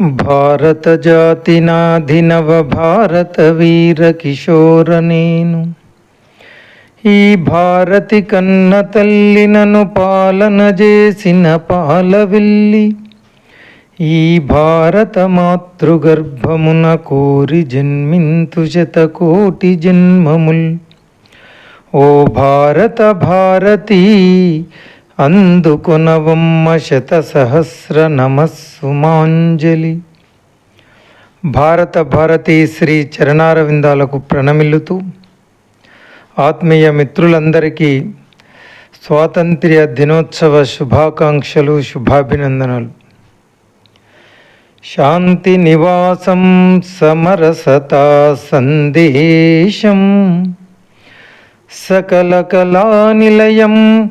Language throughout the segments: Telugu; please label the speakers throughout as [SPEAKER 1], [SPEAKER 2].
[SPEAKER 1] భారత జాతి నాధినవ భారత వీర కిశోర నేను ఈ భారతి కన్న తల్లి నన్ను పాలన చేసిన పాలవిల్లి. ఈ భారత మాతృగర్భమున కోరి జన్మింతు శతకోటి జన్మముల్. ఓ భారత భారతీ అందుకునవమ్మ శత సహస్ర నమస్సుమాంజలి భారత భారతి శ్రీ చరణారవిందాలకు ప్రణమిల్లుతూ ఆత్మీయ మిత్రులందరికీ స్వాతంత్ర్య దినోత్సవ శుభాకాంక్షలు శుభాభినందనలు. శాంతి నివాసం సమరసతా సందేశం. సకల కళానిలయం నిలయం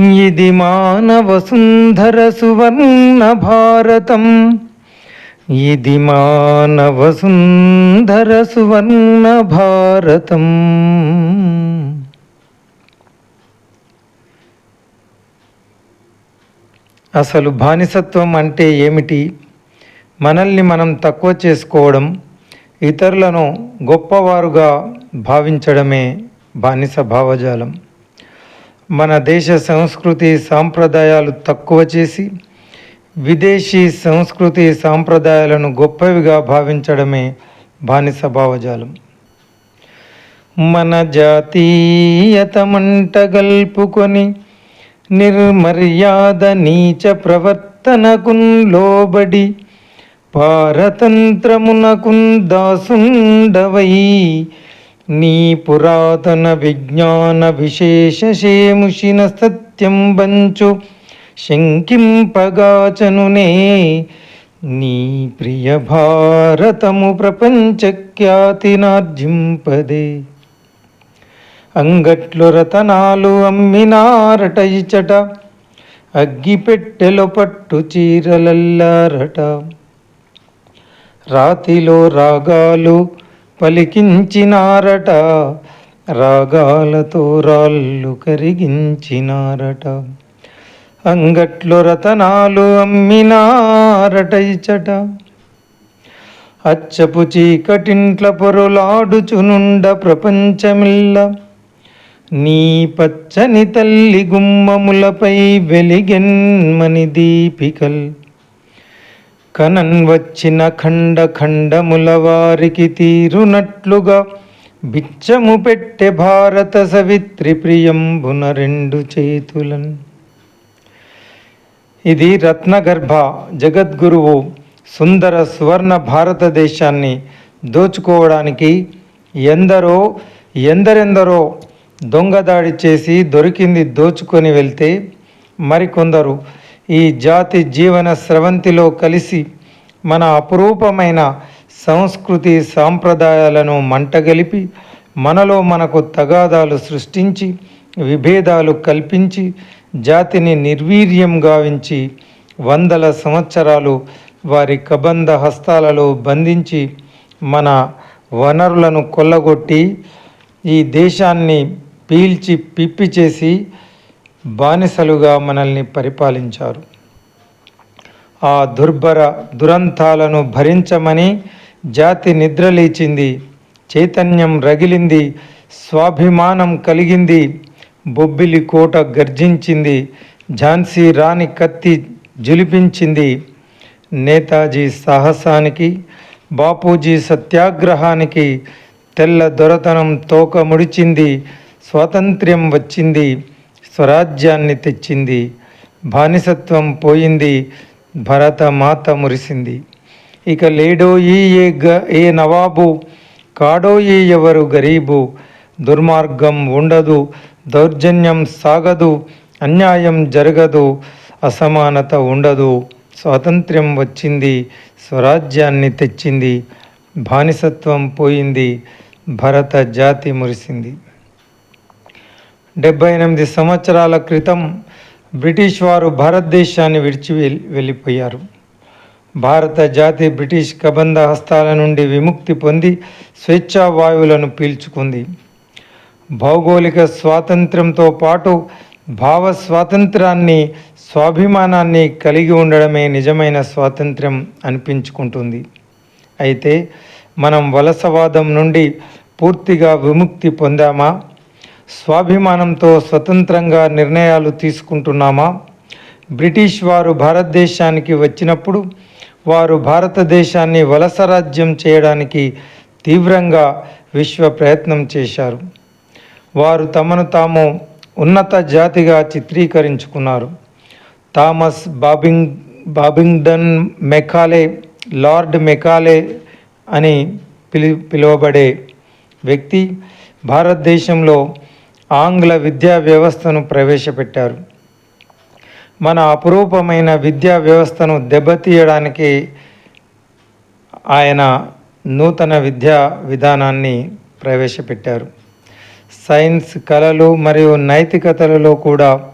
[SPEAKER 1] ఇది మానవ సుందర సువర్ణ భారతం. ఇది మానవ సుందర సువర్ణ భారతం. సువర్ణ భారతం అసలు బానిసత్వం అంటే ఏమిటి? మనల్ని మనం తక్కువ చేసుకోవడం ఇతరులను గొప్పవారుగా భావించడమే బానిస భావజాలం. మన దేశ సంస్కృతి సాంప్రదాయాలు తక్కువ చేసి విదేశీ సంస్కృతి సాంప్రదాయాలను గొప్పవిగా భావించడమే బానిస భావజాలం. మన జాతీయత మంట గల్పుకొని నిర్మర్యాద నీచ ప్రవర్తనకున్ లోబడి పారతంత్రమునకున్ దాసుండవై నీ పురాతన విజ్ఞాన విశేషేముషిన సత్యం బంచు శంకింపగాచనునే నీ ప్రియ భారతము ప్రపంచఖ్యాతినార్జింపదే. అంగట్లు రతనాలు అమ్మినారట ఇచట అగ్గిపెట్టెలో పట్టు చీరలల్లారట. రాతిలో రాగాలు పలికించినారట రాగాలతో రాళ్ళు కరిగించినారట. అంగట్లో రతనాలు అమ్మినారట ఇచ్చట. అచ్చపు చీకటింట్ల పొరులాడుచునుండ ప్రపంచమిల్ల. నీ పచ్చని తల్లి గుమ్మములపై వెలిగెన్మని దీపికల్. కనన్ వచ్చిన ఖండ ఖండముల వారికి తీరునట్లుగా బిచ్చము పెట్టె భారత సవిత్రి ప్రియంబున రెండు చేతులన్. ఇది రత్నగర్భ జగద్గురువు సుందర సువర్ణ భారతదేశాన్ని దోచుకోవడానికి ఎందరో ఎందరెందరో దొంగదాడి చేసి దొరికింది దోచుకొని వెళ్తే మరికొందరు ఈ జాతి జీవన స్రవంతిలో కలిసి మన అపురూపమైన సంస్కృతి సాంప్రదాయాలను మంటగలిపి మనలో మనకు తగాదాలు సృష్టించి విభేదాలు కల్పించి జాతిని నిర్వీర్యం గావించి వందల సంవత్సరాలు వారి కబంధ హస్తాలలో బంధించి మన వనరులను కొల్లగొట్టి ఈ దేశాన్ని పీల్చి పిప్పి చేసి బానిసలుగా మనల్ని పరిపాలించారు. ఆ దుర్భర దురంతాలను భరించమని జాతి నిద్రలేచింది చైతన్యం రగిలింది స్వాభిమానం కలిగింది బొబ్బిలి కోట గర్జించింది ఝాన్సీ రాణి కత్తి జులిపించింది. నేతాజీ సాహసానికి బాపూజీ సత్యాగ్రహానికి తెల్ల దొరతనం తోక ముడిచింది స్వాతంత్ర్యం వచ్చింది. స్వరాజ్యాన్ని తెచ్చింది. బానిసత్వం పోయింది. భరత మాత మురిసింది. ఇక లేడోయి ఏ గ ఏ నవాబు కాడోయి ఎవరు గరీబు? దుర్మార్గం ఉండదు. దౌర్జన్యం సాగదు. అన్యాయం జరగదు. అసమానత ఉండదు. స్వాతంత్ర్యం వచ్చింది. స్వరాజ్యాన్ని తెచ్చింది. బానిసత్వం పోయింది. భరత జాతి మురిసింది. డెబ్బై ఎనిమిది సంవత్సరాల క్రితం బ్రిటిష్ వారు భారతదేశాన్ని విడిచి వెళ్ళిపోయారు. భారత జాతి బ్రిటిష్ కబంధ హస్తాల నుండి విముక్తి పొంది స్వేచ్ఛా వాయువులను పీల్చుకుంది. భౌగోళిక స్వాతంత్ర్యంతో పాటు భావ స్వాతంత్రాన్ని స్వాభిమానాన్ని కలిగి ఉండడమే నిజమైన స్వాతంత్ర్యం అనిపించుకుంటుంది. అయితే మనం వలసవాదం నుండి పూర్తిగా విముక్తి పొందామా? స్వాభిమానంతో స్వతంత్రంగా నిర్ణయాలు తీసుకుంటున్నామా? బ్రిటిష్ వారు భారతదేశానికి వచ్చినప్పుడు వారు భారతదేశాన్ని వలస రాజ్యం చేయడానికి తీవ్రంగా విశ్వ ప్రయత్నం చేశారు. వారు తమను తాము ఉన్నత జాతిగా చిత్రీకరించుకున్నారు. Thomas Babing Babington Macaulay Lord Macaulay అని పిలి పిలువబడే వ్యక్తి భారతదేశంలో ఆంగ్ల విద్యా వ్యవస్థను ప్రవేశపెట్టారు. మన అపురూపమైన విద్యా వ్యవస్థను దెబ్బతీయడానికి ఆయన నూతన విద్యా విధానాన్ని ప్రవేశపెట్టారు. సైన్స్ కళలు మరియు నైతికతలలో కూడా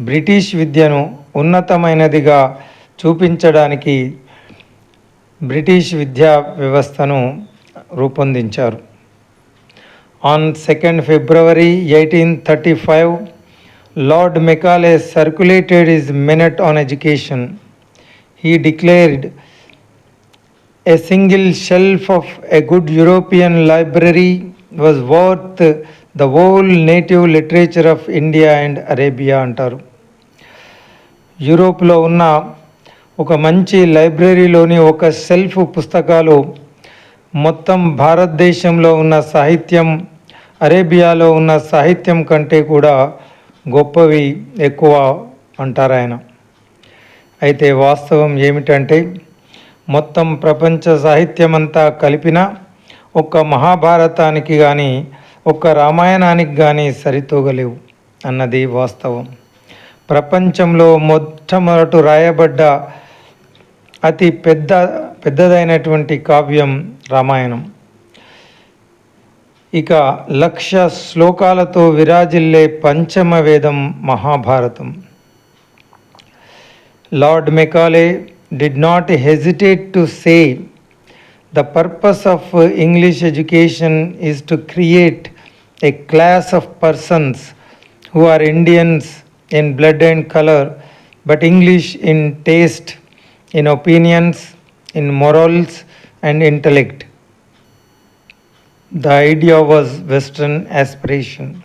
[SPEAKER 1] బ్రిటిష్ విద్యను ఉన్నతమైనదిగా చూపించడానికి బ్రిటిష్ విద్యా వ్యవస్థను రూపొందించారు. On second February eighteen thirty five Lord Macaulay circulated his minute on education he declared a single shelf of a good European library was worth the whole native literature of India and Arabia అంటారు. యూరోప్లో ఉన్న ఒక మంచి లైబ్రరీలోని ఒక సెల్ఫ్ పుస్తకాలు మొత్తం భారతదేశంలో ఉన్న సాహిత్యం అరేబియాలో ఉన్న సాహిత్యం కంటే కూడా గొప్పవి ఎక్కువ అంటారు ఆయన అయితే వాస్తవం ఏమిటంటే మొత్తం ప్రపంచ సాహిత్యమంతా కలిపిన ఒక్క మహాభారతానికి కానీ ఒక్క రామాయణానికి కానీ సరితూగలేవు అన్నది వాస్తవం. ప్రపంచంలో మొట్టమొదట రాయబడ్డ అతి పెద్ద పెద్దదైనటువంటి కావ్యం రామాయణం. ఇక లక్ష శ్లోకాలతో విరాజిల్లే పంచమ వేదం Mahabharatam lord Macaulay did not hesitate to say the purpose of English education is to create a class of persons who are Indians in blood and colour but English in taste in opinions in morals and intellect The idea was Western aspiration.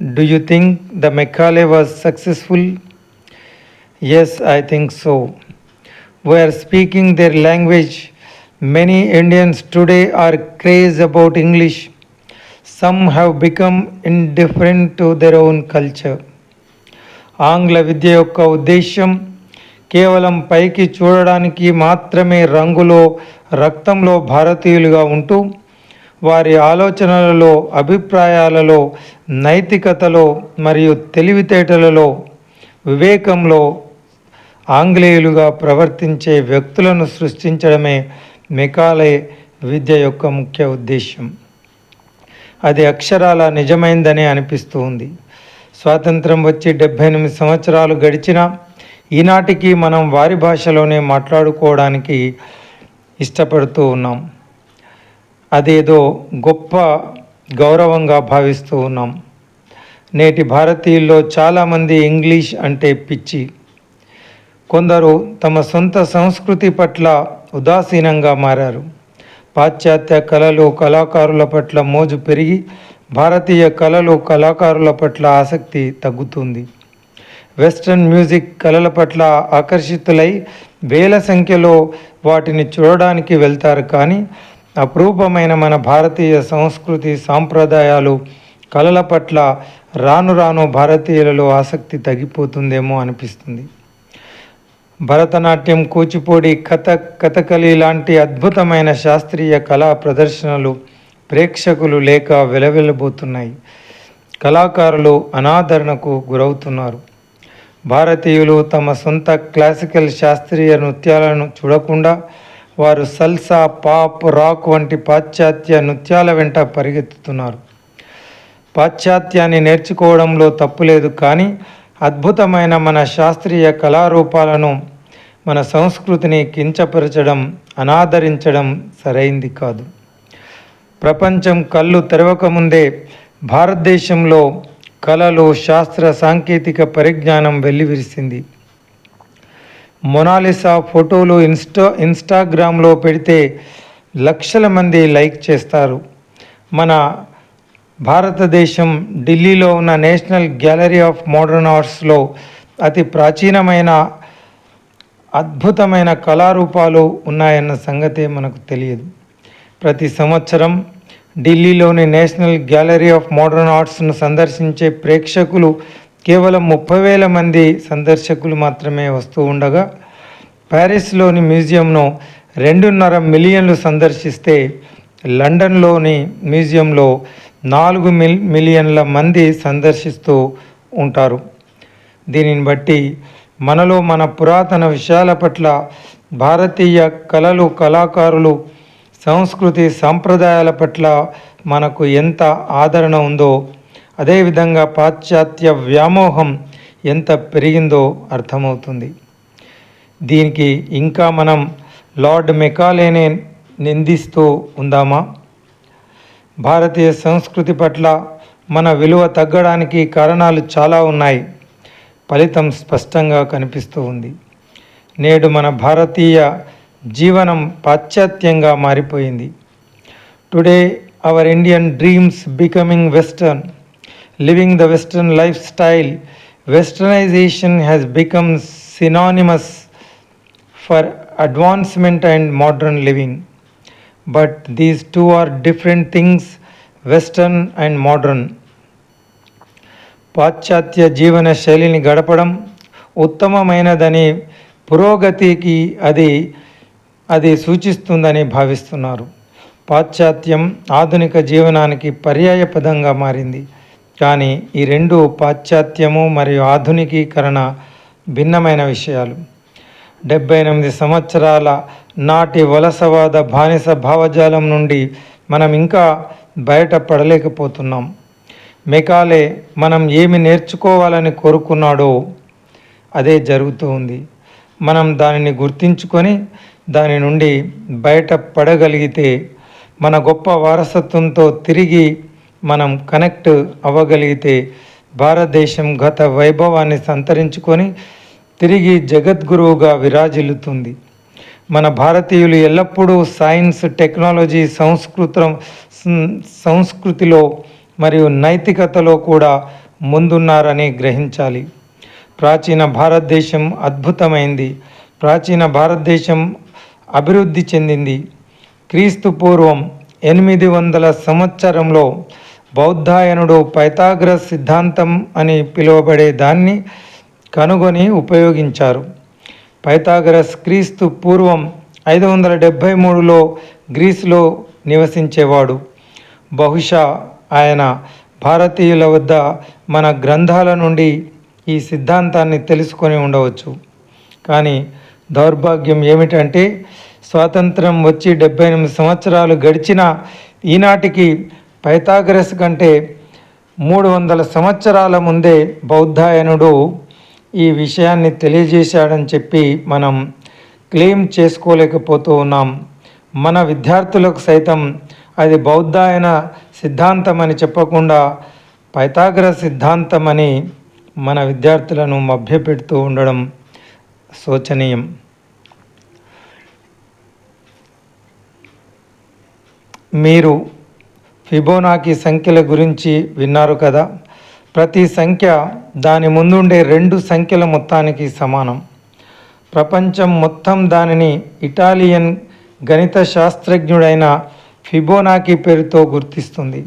[SPEAKER 1] Do you think the Macaulay was successful? Yes, I think so. We are speaking their language. Many Indians today are crazed about English. Some have become indifferent to their own culture. ఆంగ్ల విద్య యొక్క ఉద్దేశ్యం కేవలం పైకి చూడడానికి మాత్రమే రంగులో రక్తంలో భారతీయులుగా ఉంటూ వారి ఆలోచనలలో అభిప్రాయాలలో నైతికతలో మరియు తెలివితేటలలో వివేకంలో ఆంగ్లేయులుగా ప్రవర్తించే వ్యక్తులను సృష్టించడమే మెకాలే విద్య యొక్క ముఖ్య ఉద్దేశ్యం. అది అక్షరాల నిజమైందని అనిపిస్తూ ఉంది. స్వాతంత్రం వచ్చి డెబ్భై ఎనిమిది సంవత్సరాలు గడిచినా ఈనాటికి మనం వారి భాషలోనే మాట్లాడుకోవడానికి ఇష్టపడుతూ ఉన్నాం. అదేదో గొప్ప గౌరవంగా భావిస్తూ ఉన్నాం. నేటి భారతీయుల్లో చాలామంది ఇంగ్లీష్ అంటే పిచ్చి. కొందరు తమ సొంత సంస్కృతి పట్ల ఉదాసీనంగా మారారు. పాశ్చాత్య కళలు కళాకారుల పట్ల మోజు పెరిగి భారతీయ కళలు కళాకారుల పట్ల ఆసక్తి తగ్గుతుంది. వెస్ట్రన్ మ్యూజిక్ కళల పట్ల ఆకర్షితులై వేల సంఖ్యలో వాటిని చూడడానికి వెళ్తారు కానీ అపురూపమైన మన భారతీయ సంస్కృతి సాంప్రదాయాలు కళల పట్ల రాను రాను భారతీయులలో ఆసక్తి తగ్గిపోతుందేమో అనిపిస్తుంది. భరతనాట్యం కూచిపూడి కథక్ కథకళి లాంటి అద్భుతమైన శాస్త్రీయ కళా ప్రదర్శనలు ప్రేక్షకులు లేక వెలవెలబోతున్నాయి. కళాకారులు అనాదరణకు గురవుతున్నారు. భారతీయులు తమ సొంత క్లాసికల్ శాస్త్రీయ నృత్యాలను చూడకుండా వారు సల్సా పాప్ రాక్ వంటి పాశ్చాత్య నృత్యాల వెంట పరిగెత్తుతున్నారు. పాశ్చాత్యాన్ని నేర్చుకోవడంలో తప్పులేదు కానీ అద్భుతమైన మన శాస్త్రీయ కళారూపాలను మన సంస్కృతిని కించపరచడం అనాదరించడం సరైంది కాదు. ప్రపంచం కళ్ళు తెరవకముందే భారతదేశంలో కళలు శాస్త్ర సాంకేతిక పరిజ్ఞానం వెల్లివిరిసింది. మొనాలిసా ఫోటోలు ఇన్స్టా ఇన్స్టాగ్రామ్లో పెడితే లక్షల మంది లైక్ చేస్తారు. మన భారతదేశం ఢిల్లీలో ఉన్న నేషనల్ గ్యాలరీ ఆఫ్ మోడర్న్ ఆర్ట్స్లో అతి ప్రాచీనమైన అద్భుతమైన కళారూపాలు ఉన్నాయన్న సంగతే మనకు తెలియదు. ప్రతి సంవత్సరం ఢిల్లీలోని నేషనల్ గ్యాలరీ ఆఫ్ మోడర్న్ ఆర్ట్స్ను సందర్శించే ప్రేక్షకులు కేవలం ముప్పై వేల మంది సందర్శకులు మాత్రమే వస్తూ ఉండగా ప్యారిస్లోని మ్యూజియంను రెండున్నర మిలియన్లు సందర్శిస్తే లండన్లోని మ్యూజియంలో నాలుగు మిల్ మిలియన్ల మంది సందర్శిస్తూ ఉంటారు. దీనిని బట్టి మనలో మన పురాతన విషయాల పట్ల భారతీయ కళలు కళాకారులు సంస్కృతి సాంప్రదాయాల పట్ల మనకు ఎంత ఆదరణ ఉందో అదేవిధంగా పాశ్చాత్య వ్యామోహం ఎంత పెరిగిందో అర్థమవుతుంది. దీనికి ఇంకా మనం లార్డ్ మెకాలేనే నిందిస్తూ ఉందామా? భారతీయ సంస్కృతి పట్ల మన విలువ తగ్గడానికి కారణాలు చాలా ఉన్నాయి. ఫలితం స్పష్టంగా కనిపిస్తూ ఉంది. నేడు మన భారతీయ జీవనం పాశ్చాత్యంగా మారిపోయింది. Today our Indian dreams becoming western living the western life style westernization has become synonymous for advancement and modern living but these two are different things western and modern పాశ్చాత్య జీవన శైలిని గడపడం ఉత్తమమైనదని పురోగతికి అది అది సూచిస్తుందని భావిస్తున్నారు. పాశ్చాత్యం ఆధునిక జీవనానికి పర్యాయ పదంగా మారింది. కానీ ఈ రెండు పాశ్చాత్యము మరియు ఆధునికీకరణ భిన్నమైన విషయాలు. డెబ్బై ఎనిమిది సంవత్సరాల నాటి వలసవాద బానిస భావజాలం నుండి మనం ఇంకా బయటపడలేకపోతున్నాం. మెకాలే మనం ఏమి నేర్చుకోవాలని కోరుకున్నాడో అదే జరుగుతూ ఉంది. మనం దానిని గుర్తించుకొని దాని నుండి బయటపడగలిగితే మన గొప్ప వారసత్వంతో తిరిగి మనం కనెక్ట్ అవ్వగలిగితే భారతదేశం గత వైభవాన్ని సంతరించుకొని తిరిగి జగద్గురువుగా విరాజిల్లుతుంది. మన భారతీయులు ఎల్లప్పుడూ సైన్స్ టెక్నాలజీ సంస్కృతం సంస్కృతిలో మరియు నైతికతలో కూడా ముందున్నారని గ్రహించాలి. ప్రాచీన భారతదేశం అద్భుతమైంది. ప్రాచీన భారతదేశం అభివృద్ధి చెందింది. క్రీస్తు పూర్వం ఎనిమిది వందల సంవత్సరంలో బౌద్ధాయనుడు పైథాగ్రస్ సిద్ధాంతం అని పిలువబడే దాన్ని కనుగొని ఉపయోగించారు. పైథాగరస్ క్రీస్తు పూర్వం ఐదు వందల డెబ్భై మూడులో గ్రీసులో నివసించేవాడు. బహుశా ఆయన భారతీయుల వద్ద మన గ్రంథాల నుండి ఈ సిద్ధాంతాన్ని తెలుసుకొని ఉండవచ్చు. కానీ దౌర్భాగ్యం ఏమిటంటే స్వాతంత్రం వచ్చి డెబ్బై ఎనిమిది సంవత్సరాలు గడిచిన ఈనాటికి పైథాగరస్ కంటే మూడు వందల సంవత్సరాల ముందే బౌద్ధాయనుడు ఈ విషయాన్ని తెలియజేశాడని చెప్పి మనం క్లెయిమ్ చేసుకోలేకపోతూ ఉన్నాం. మన విద్యార్థులకు సైతం అది బౌద్ధాయన సిద్ధాంతం అని చెప్పకుండా పైతాగ్ర సిద్ధాంతం అని మన విద్యార్థులను మభ్యపెడుతూ ఉండడం శోచనీయం. మీరు ఫిబోనాకి సంఖ్యల గురించి విన్నారు కదా. ప్రతి సంఖ్య దాని ముందుండే రెండు సంఖ్యల మొత్తానికి సమానం. ప్రపంచం మొత్తం దానిని ఇటాలియన్ గణిత శాస్త్రజ్ఞుడైన ఫిబోనాకి పేరుతో గుర్తిస్తుంది.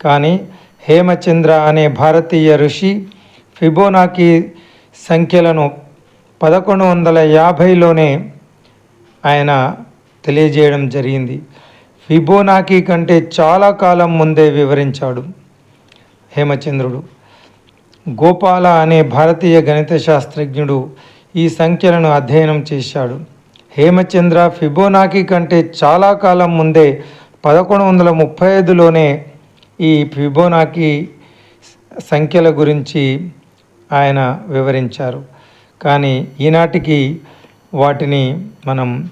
[SPEAKER 1] కానీ హేమచంద్ర అనే భారతీయ ఋషి ఫిబోనాకి సంఖ్యలను పదకొండు వందల యాభైలోనే ఆయన తెలియజేయడం జరిగింది. ఫిబోనాకి కంటే చాలా కాలం ముందే వివరించాడు హేమచంద్రుడు. గోపాల అనే భారతీయ గణిత శాస్త్రజ్ఞుడు ఈ సంఖ్యలను అధ్యయనం చేశాడు. హేమచంద్ర ఫిబోనాకి కంటే చాలా కాలం ముందే పదకొండు వందల ముప్పై ఐదులోనే ఈ ఫిబోనాకి సంఖ్యల గురించి ఆయన వివరించారు. కానీ ఈనాటికి వాటిని మనం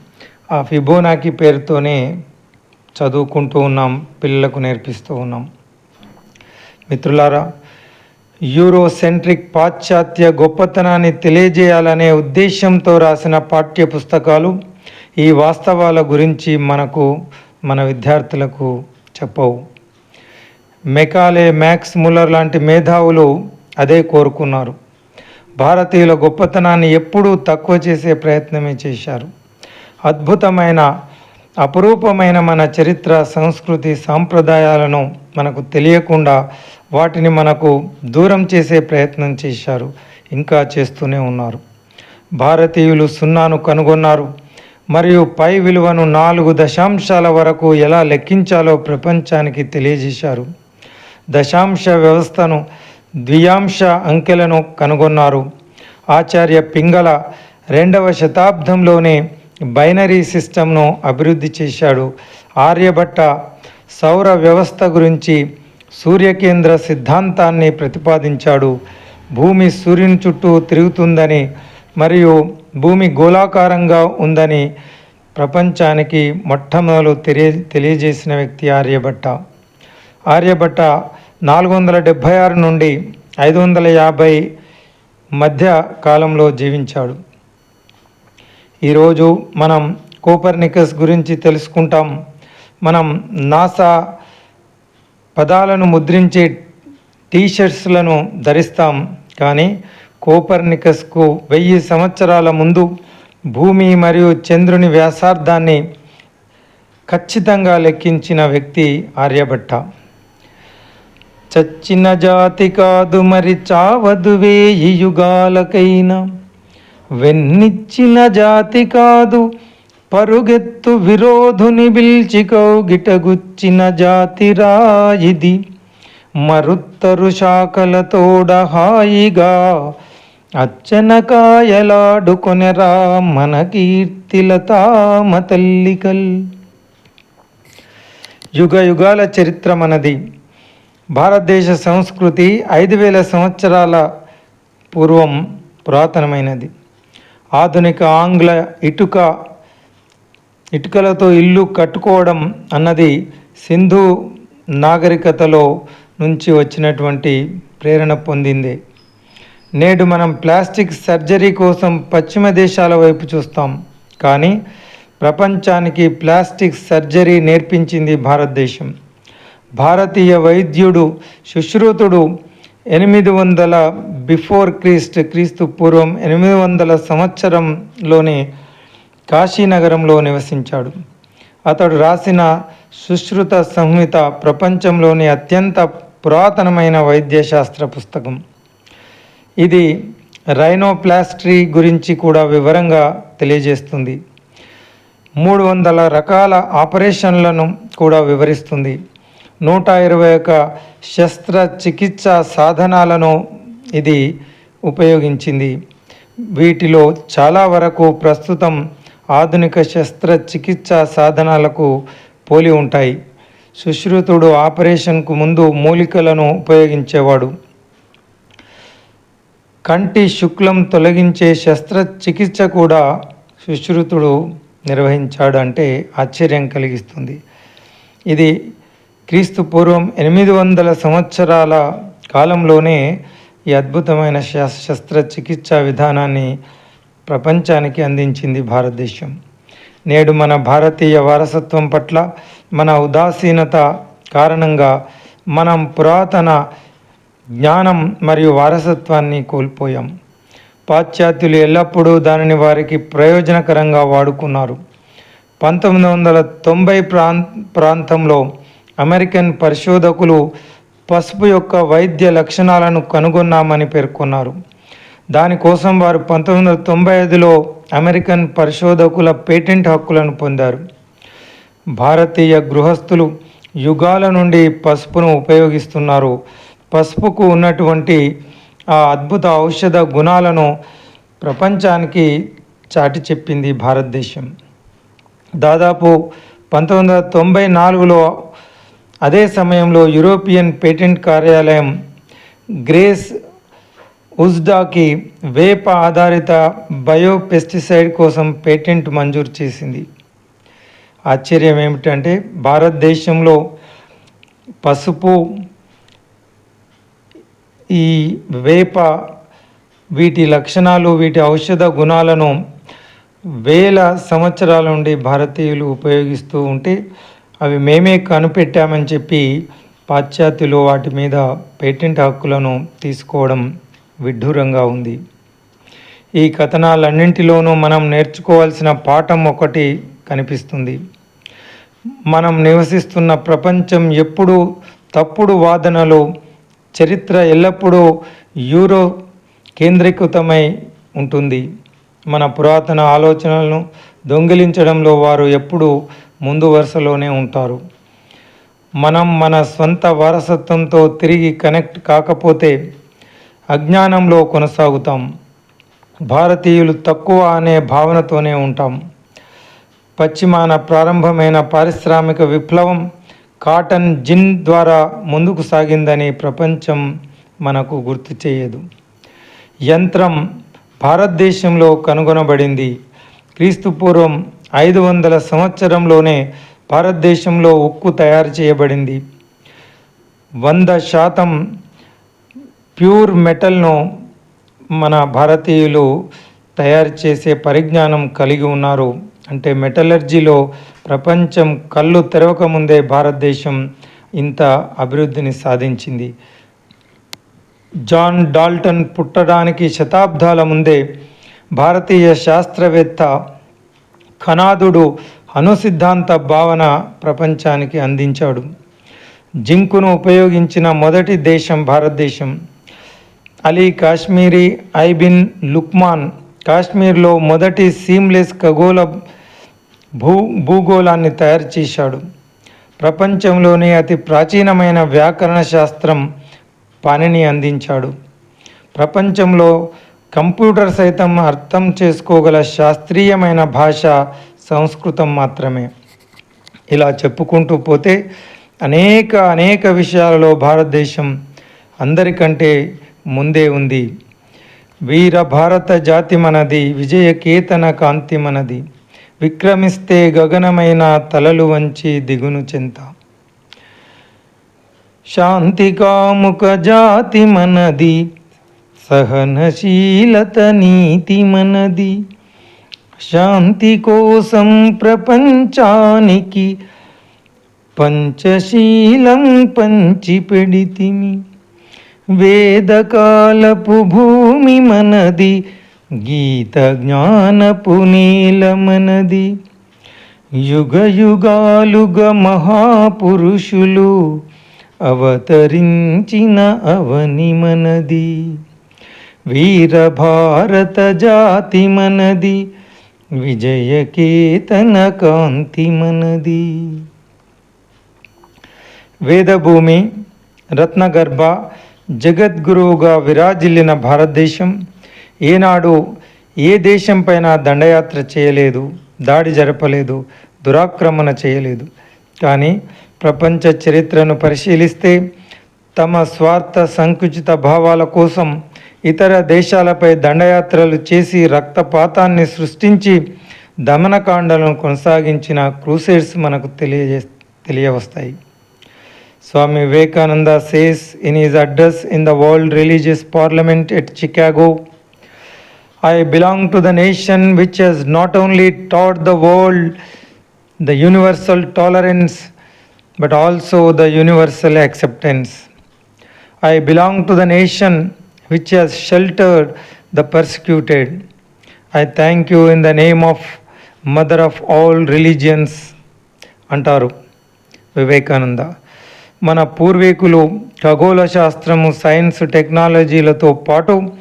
[SPEAKER 1] ఆ ఫిబోనాకి పేరుతోనే చదువుకుంటూ ఉన్నాం పిల్లలకు నేర్పిస్తూ ఉన్నాం. మిత్రులారా యూరోసెంట్రిక్ పాశ్చాత్య గొప్పతనాన్ని తెలియజేయాలనే ఉద్దేశంతో రాసిన పాఠ్య పుస్తకాలు ఈ వాస్తవాల గురించి మనకు మన విద్యార్థులకు చెప్పవు. మెకాలే మ్యాక్స్ ముల్లర్ లాంటి మేధావులు అదే కోరుకున్నారు. భారతీయుల గొప్పతనాన్ని ఎప్పుడూ తక్కువ చేసే ప్రయత్నమే చేశారు. అద్భుతమైన అపురూపమైన మన చరిత్ర సంస్కృతి సాంప్రదాయాలను మనకు తెలియకుండా వాటిని మనకు దూరం చేసే ప్రయత్నం చేశారు ఇంకా చేస్తూనే ఉన్నారు. భారతీయులు సున్నాను కనుగొన్నారు. మరియు పై విలువను నాలుగు దశాంశాల వరకు ఎలా లెక్కించాలో ప్రపంచానికి తెలియజేశారు. దశాంశ వ్యవస్థను ద్వియాంశ అంకెలను కనుగొన్నారు. ఆచార్య పింగళ రెండవ శతాబ్దంలోనే బైనరీ సిస్టమ్ను అభివృద్ధి చేశాడు. ఆర్యభట్ట సౌర వ్యవస్థ గురించి సూర్యకేంద్ర సిద్ధాంతాన్ని ప్రతిపాదించాడు. భూమి సూర్యుని చుట్టూ తిరుగుతుందని మరియు భూమి గోళాకారంగా ఉందని ప్రపంచానికి మొట్టమొదలు తెలియ తెలియజేసిన వ్యక్తి ఆర్యభట్ట. ఆర్యభట్ట నాలుగు వందల డెబ్భై ఆరు నుండి ఐదు వందల యాభై మధ్య కాలంలో జీవించాడు. ఈరోజు మనం కోపర్నికస్ గురించి తెలుసుకుంటాం. మనం నాసా పదాలను ముద్రించే టీషర్ట్స్లను ధరిస్తాం. కానీ కోపర్నికస్కు వెయ్యి సంవత్సరాల ముందు భూమి మరియు చంద్రుని వ్యాసార్థాన్ని ఖచ్చితంగా లెక్కించిన వ్యక్తి ఆర్యభట్ట. చచ్చిన జాతి కాదు మరి చావదు వేయి యుగాలకైనా. వెన్నిచ్చిన జాతి కాదు పరుగెత్తు విరోధుని బిల్చి కౌగిటగుచ్చిన జాతి రాయిది. మరుత్తరు శాఖలతోడ హాయిగా అచ్చనకాయలాడుకొనరా మన కీర్తిలతామ తల్లికల్. యుగ యుగాల చరిత్ర మనది. భారతదేశ సంస్కృతి ఐదు వేల సంవత్సరాల పూర్వం పురాతనమైనది. ఆధునిక ఆంగ్ల ఇటుక ఇటుకలతో ఇల్లు కట్టుకోవడం అన్నది సింధు నాగరికతలో నుంచి వచ్చినటువంటి ప్రేరణ పొందింది. నేడు మనం ప్లాస్టిక్ సర్జరీ కోసం పశ్చిమ దేశాల వైపు చూస్తాం. కానీ ప్రపంచానికి ప్లాస్టిక్ సర్జరీ నేర్పించింది భారతదేశం. భారతీయ వైద్యుడు సుశ్రుతుడు ఎనిమిది వందల బిఫోర్ క్రీస్ట్ క్రీస్తు పూర్వం ఎనిమిది వందల సంవత్సరంలోనే కాశీనగరంలో నివసించాడు. అతడు రాసిన సుశ్రుత సంహిత ప్రపంచంలోని అత్యంత పురాతనమైన వైద్యశాస్త్ర పుస్తకం. ఇది రైనోప్లాస్ట్రీ గురించి కూడా వివరంగా తెలియజేస్తుంది. మూడు వందల రకాల ఆపరేషన్లను కూడా వివరిస్తుంది. నూట ఇరవై ఒక శస్త్రచికిత్స సాధనాలను ఇది ఉపయోగించింది. వీటిలో చాలా వరకు ప్రస్తుతం ఆధునిక శస్త్రచికిత్స సాధనాలకు పోలి ఉంటాయి. సుశ్రుతుడు ఆపరేషన్కు ముందు మూలికలను ఉపయోగించేవాడు. కంటి శుక్లం తొలగించే శస్త్రచికిత్స కూడా సుశ్రుతుడు నిర్వహించాడు అంటే ఆశ్చర్యం కలిగిస్తుంది. ఇది క్రీస్తు పూర్వం ఎనిమిది వందల సంవత్సరాల కాలంలోనే ఈ అద్భుతమైన శస్త్రచికిత్సా విధానాన్ని ప్రపంచానికి అందించింది భారతదేశం. నేడు మన భారతీయ వారసత్వం పట్ల మన ఉదాసీనత కారణంగా మనం పురాతన జ్ఞానం మరియు వారసత్వాన్ని కోల్పోయాం. పాశ్చాత్యులు ఎల్లప్పుడూ దానిని వారికి ప్రయోజనకరంగా వాడుకున్నారు. పంతొమ్మిది వందల తొంభై ప్రాం ప్రాంతంలో అమెరికన్ పరిశోధకులు పసుపు యొక్క వైద్య లక్షణాలను కనుగొన్నామని పేర్కొన్నారు. దానికోసం వారు పంతొమ్మిది వందల తొంభై ఐదులో అమెరికన్ పరిశోధకుల పేటెంట్ హక్కులను పొందారు. భారతీయ గృహస్థులు యుగాల నుండి పసుపును ఉపయోగిస్తున్నారు. పసుపుకు ఉన్నటువంటి ఆ అద్భుత ఔషధ గుణాలను ప్రపంచానికి చాటి చెప్పింది భారతదేశం. దాదాపు పంతొమ్మిది వందల తొంభై నాలుగులో అదే సమయంలో యూరోపియన్ పేటెంట్ కార్యాలయం గ్రేస్ ఉజ్డాకి వేప ఆధారిత బయోపెస్టిసైడ్ కోసం పేటెంట్ మంజూరు చేసింది. ఆశ్చర్యం ఏమిటంటే భారతదేశంలో పసుపు ఈ వేప వీటి లక్షణాలు వీటి ఔషధ గుణాలను వేల సంవత్సరాల నుండి భారతీయులు ఉపయోగిస్తూ ఉంటే అవి మేమే కనిపెట్టామని చెప్పి పాశ్చాత్యులు వాటి మీద పేటెంట్ హక్కులను తీసుకోవడం విడ్డూరంగా ఉంది. ఈ కథనాలన్నింటిలోనూ మనం నేర్చుకోవాల్సిన పాఠం ఒకటి కనిపిస్తుంది. మనం నివసిస్తున్న ప్రపంచం ఎప్పుడూ తప్పుడు వాదనలు చరిత్ర ఎల్లప్పుడూ యూరో కేంద్రీకృతమై ఉంటుంది. మన పురాతన ఆలోచనలను దొంగిలించడంలో వారు ఎప్పుడూ ముందు వరుసలోనే ఉంటారు. మనం మన స్వంత వారసత్వంతో తిరిగి కనెక్ట్ కాకపోతే అజ్ఞానంలో కొనసాగుతాం. భారతీయులు తక్కువ అనే భావనతోనే ఉంటాం. పశ్చిమాన ప్రారంభమైన పారిశ్రామిక విప్లవం కాటన్ జిన్ ద్వారా ముందుకు సాగిందని ప్రపంచం మనకు గుర్తు చేయదు. యంత్రం భారతదేశంలో కనుగొనబడింది. క్రీస్తుపూర్వం ఐదు వందల సంవత్సరంలోనే భారతదేశంలో ఉక్కు తయారు చేయబడింది. వంద శాతం ప్యూర్ మెటల్ను మన భారతీయులు తయారు చేసే పరిజ్ఞానం కలిగి ఉన్నారు. అంటే మెటలర్జీలో ప్రపంచం కళ్ళు తెరవకముందే భారతదేశం ఇంత అభివృద్ధిని సాధించింది. జాన్ డాల్టన్ పుట్టడానికి శతాబ్దాల ముందే భారతీయ శాస్త్రవేత్త ఖనాదుడు అనుసిద్ధాంత భావన ప్రపంచానికి అందించాడు. జింకును ఉపయోగించిన మొదటి దేశం భారతదేశం. అలీ కాశ్మీరీ ఐబిన్ లుక్మాన్ కాశ్మీర్లో మొదటి సీమ్లెస్ ఖగోళ భూ భూగోళాన్ని తయారు చేశాడు. ప్రపంచంలోని అతి ప్రాచీనమైన వ్యాకరణ శాస్త్రం పనిని అందించాడు. ప్రపంచంలో కంప్యూటర్ సైతం అర్థం చేసుకోగల శాస్త్రీయమైన భాష సంస్కృతం మాత్రమే. ఇలా చెప్పుకుంటూ పోతే అనేక అనేక విషయాలలో భారతదేశం అందరికంటే ముందే ఉంది. వీర భారత జాతి మనది విజయకేతన కాంతి మనది. విక్రమిస్తే గగనమైన తలలు వంచి దిగును చెంత. శాంతికాముక జాతి మనది. సహనశీలత నీతి మనది. శాంతి కోసం ప్రపంచానికి పంచశీలం పంచిపెడితిమి. వేదకాలపు భూమి మనది గీత జ్ఞానపు నేల మనది. యుగయుగాలుగ మహాపురుషులు అవతరించిన అవని మనది. వీర భారత జాతి మనది విజయకేతన కాంతి మనది. వేదభూమి రత్నగర్భ జగద్గురువుగా విరాజిల్లిన భారతదేశం ఏనాడు ఏ దేశంపైన దండయాత్ర చేయలేదు దాడి జరపలేదు దురాక్రమణ చేయలేదు. కానీ ప్రపంచ చరిత్రను పరిశీలిస్తే తమ స్వార్థ సంకుచిత భావాల కోసం ఇతర దేశాలపై దండయాత్రలు చేసి రక్తపాతాన్ని సృష్టించి దమనకాండలను కొనసాగించిన క్రూసేడ్స్ మనకు తెలియజే తెలియవస్తాయి. Swami Vivekananda says in his address in the world religious parliament at Chicago. I belong to the nation which has not only taught the world the universal tolerance but also the universal acceptance. I belong to the nation which has sheltered the persecuted. I thank you in the name of mother of all religions అంటారు వివేకానంద. మన పూర్వీకులు ఖగోళ శాస్త్రము సైన్స్ టెక్నాలజీలతో పాటు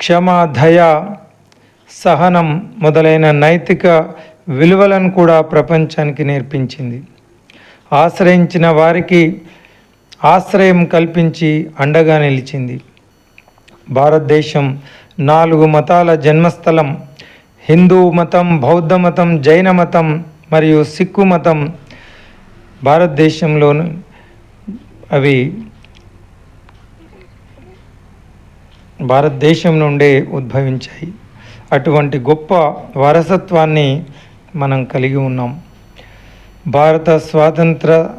[SPEAKER 1] క్షమ దయ సహనం మొదలైన నైతిక విలువలను కూడా ప్రపంచానికి నేర్పించింది. ఆశ్రయించిన వారికి ఆశ్రయం కల్పించి అండగా నిలిచింది. భారతదేశం నాలుగు మతాల జన్మస్థలం. హిందూ మతం బౌద్ధ మతం జైన మతం మరియు సిక్కు మతం భారతదేశంలోను అవి భారతదేశం నుండే ఉద్భవించాయి. అటువంటి గొప్ప వారసత్వాన్ని మనం కలిగి ఉన్నాం. భారత స్వాతంత్ర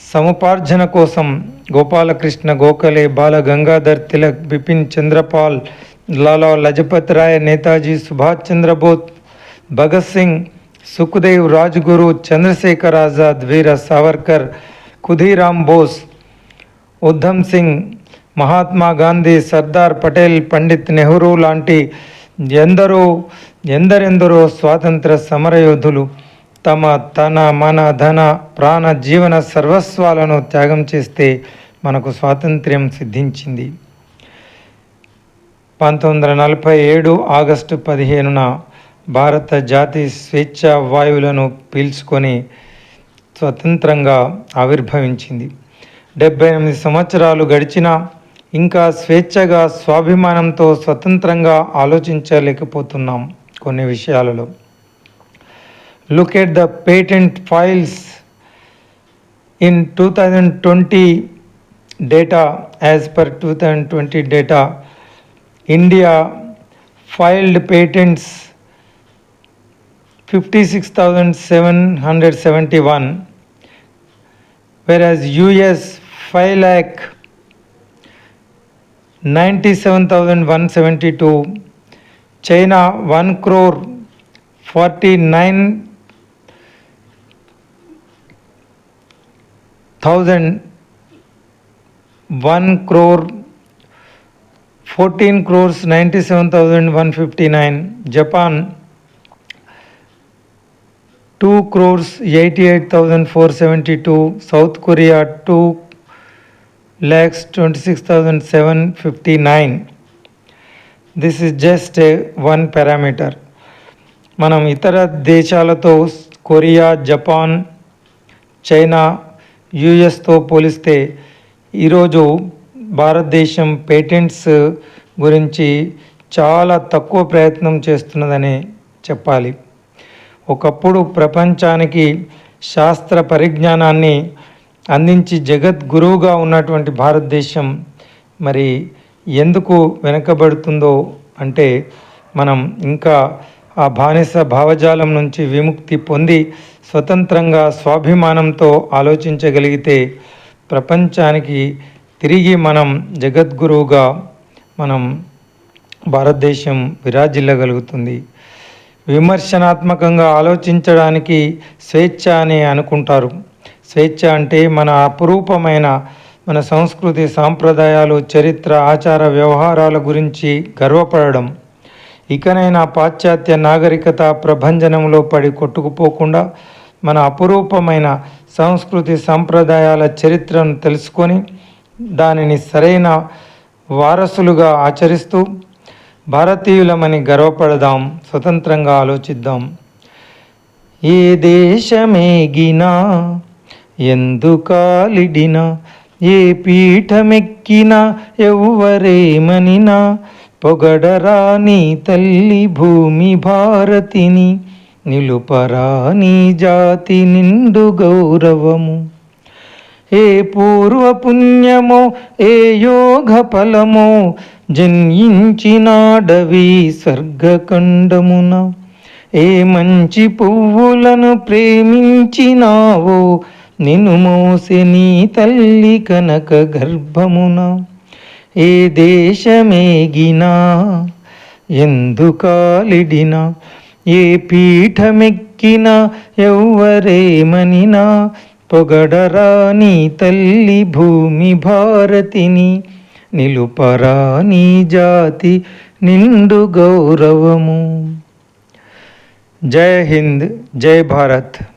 [SPEAKER 1] సముపార్జన కోసం గోపాలకృష్ణ గోఖలే బాల గంగాధర్ తిలక్ బిపిన్ చంద్రపాల్ లాలా లజపత్ రాయ్ నేతాజీ సుభాష్ చంద్రబోస్ భగత్ సింగ్ సుఖదేవ్ రాజ్గురు చంద్రశేఖర్ ఆజాద్ వీర సావర్కర్ కుధీరామ్ బోస్ ఉద్ధమ్ సింగ్ మహాత్మా గాంధీ సర్దార్ పటేల్ పండిత్ నెహ్రూ లాంటి ఎందరో ఎందరెందరో స్వాతంత్ర సమరయోధులు తమ తన మన ధన ప్రాణ జీవన సర్వస్వాలను త్యాగం చేస్తే మనకు స్వాతంత్ర్యం సిద్ధించింది. పంతొమ్మిది వందల నలభై ఏడు ఆగస్టు పదిహేనున భారత జాతి స్వేచ్ఛ వాయువులను పీల్చుకొని స్వతంత్రంగా ఆవిర్భవించింది. డెబ్బై ఎనిమిది సంవత్సరాలు గడిచినా ఇంకా స్వేచ్ఛగా స్వాభిమానంతో స్వతంత్రంగా ఆలోచించలేకపోతున్నాం కొన్ని విషయాలలో. look at the patent files. In 2020 data as per 2020 data India filed patents 56771 whereas US 5 lakh 97172 China 1 crore 49 49,000, 1 crore 14 crores 97,159, Japan 2 crores 88,472, South Korea 2 lakhs 26,759. This is just a one parameter. మనం ఇతర దేశాలతో కొరియా జపాన్ చైనా యుఎస్తో పోలిస్తే ఈరోజు భారతదేశం పేటెంట్స్ గురించి చాలా తక్కువ ప్రయత్నం చేస్తున్నదని చెప్పాలి. ఒకప్పుడు ప్రపంచానికి శాస్త్ర పరిజ్ఞానాన్ని అందించి జగద్గురువుగా ఉన్నటువంటి భారతదేశం మరి ఎందుకు వెనకబడుతుందో అంటే మనం ఇంకా ఆ బానిస భావజాలం నుంచి విముక్తి పొంది స్వతంత్రంగా స్వాభిమానంతో ఆలోచించగలిగితే ప్రపంచానికి తిరిగి మనం జగద్గురువుగా మనం భారతదేశం విరాజిల్లగలుగుతుంది. విమర్శనాత్మకంగా ఆలోచించడానికి స్వేచ్ఛ అని అనుకుంటారు. స్వేచ్ఛ అంటే మన అపురూపమైన మన సంస్కృతి సాంప్రదాయాలు చరిత్ర ఆచార వ్యవహారాల గురించి గర్వపడడం. ఇకనైనా పాశ్చాత్య నాగరికత ప్రభంజనంలో పడి కొట్టుకుపోకుండా మన అపురూపమైన సంస్కృతి సంప్రదాయాల చరిత్రను తెలుసుకొని దానిని సరైన వారసులుగా ఆచరిస్తూ భారతీయులమని గర్వపడదాం స్వతంత్రంగా ఆలోచిద్దాం. ఏ దేశమేగినా ఎందుకాలిడినా ఏ పీఠమెక్కినా ఎవ్వరేమనినా పొగడరాని తల్లి భూమి భారతిని నిలుపరాని జాతి నిండు గౌరవము. ఏ పూర్వపుణ్యమో ఏ యోగ ఫలమో జన్యించినాడవి స్వర్గఖండమున. ఏ మంచి పువ్వులను ప్రేమించినావో నిన్ను మోసే నీ తల్లి కనక గర్భమున. ఏ దేశమేగినా ఎందుకాలిడినా ఏ పీఠమెక్కినా ఎవ్వరేమనినా పొగడరా నీ తల్లి భూమి భారతిని నిలుపరా నీ జాతి నిండు గౌరవము. జై హింద్ జై భారత్.